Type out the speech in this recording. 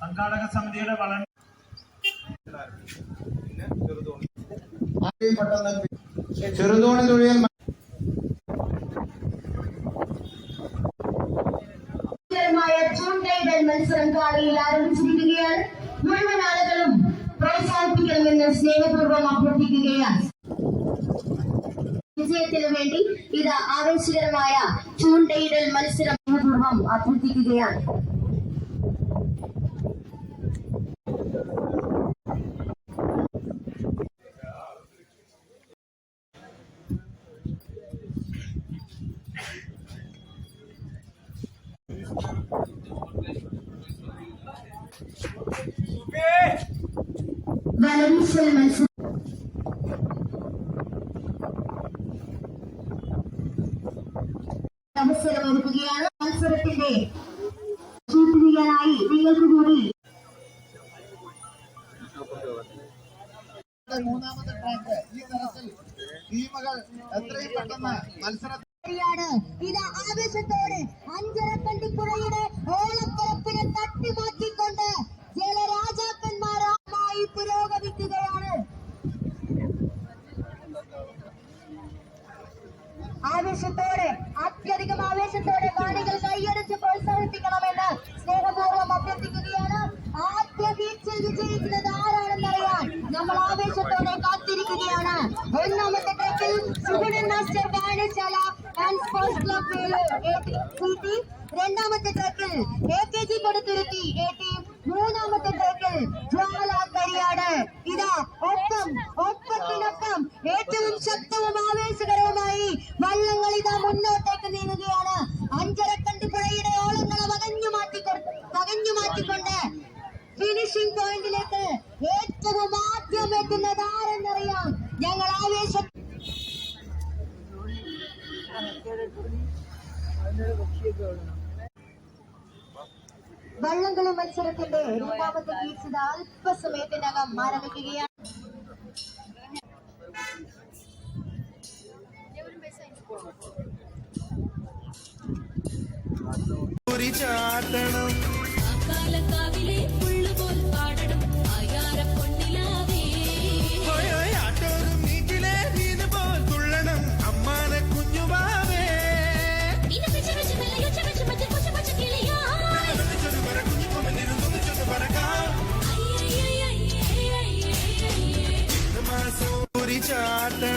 സംഘാടക സമിതിയുടെ വളരെ ചെറുതോണി തുഴയൽ മത്സരം കാളിയിൽ ആരംഭിച്ചിരിക്കുകയാണ്. മുഴുവൻ ആളുകളും പ്രോത്സാഹിപ്പിക്കണമെന്ന് സ്നേഹപൂർവം അഭ്യർത്ഥിക്കുകയാണ്. വിജയത്തിനു വേണ്ടി ഇത് ആവേശകരമായ ചൂണ്ടയിടൽ മത്സരം സ്നേഹപൂർവം അഭ്യർത്ഥിക്കുകയാണ് വലവീശൽ മത്സരം അവസരം ഒരുക്കുകയാണ് മത്സരത്തിന്റെ ചൂട്ടുകയായി നിങ്ങൾക്ക് കൂടി മൂന്നാമത്തെ ട്രാക്ക് ഈ തരത്തിൽ ടീമുകൾ എത്രയും പെട്ടെന്ന് മത്സര ാണ് ഇത് ആവേശത്തോടെ അഞ്ചരക്കണ്ടിപ്പുഴയുടെ ഓളപ്പരപ്പിനെ തട്ടിമാറ്റിക്കൊണ്ട് ജലരാജാക്കന്മാരായി പുരോഗമിക്കുകയാണ്. ആവേശത്തോടെ അത്യധികം ആവേശത്തോടെ കാണികൾ കൈയടിച്ച് പ്രോത്സാഹിപ്പിക്കണമെന്ന് സ്നേഹപൂർവം അഭ്യർത്ഥിക്കുകയാണ്. ആദ്യ ബീച്ചിൽ വിജയിക്കുന്നത് ആരാണെന്നറിയാൻ നമ്മൾ ആവേശത്തോടെ കാത്തിരിക്കുകയാണ്. ഒന്നാമത്തെ ട്രക്കിൽ സുഗുണൻ മാസ്റ്റർ വായനശാല ആൻഡ് സ്പോർട്സ് ക്ലബ് രണ്ടാമത്തെ ട്രക്കിൽ എ കെ ജി കൊടുത്തിരുത്തി എ ടീം. മൂന്നാമത്തെ ട്രക്കിൽ ജ്വാല കരിയാട്. ഇതാ ഒപ്പം ഒപ്പത്തിനൊപ്പം ഏറ്റവും ശക്തവും പോയിന്റിലേക്ക് ഏറ്റവും ആദ്യം എത്തുന്നത് ആരെന്നറിയാം ഞങ്ങൾ ആവേശ വള്ളംകളി മത്സരത്തിന്റെ രണ്ടാമത്തെ ബീച്ച് ഇത് അല്പസമയത്തിനകം ആരംഭിക്കുകയാണ്. ചാട്ടണം পরিচাটা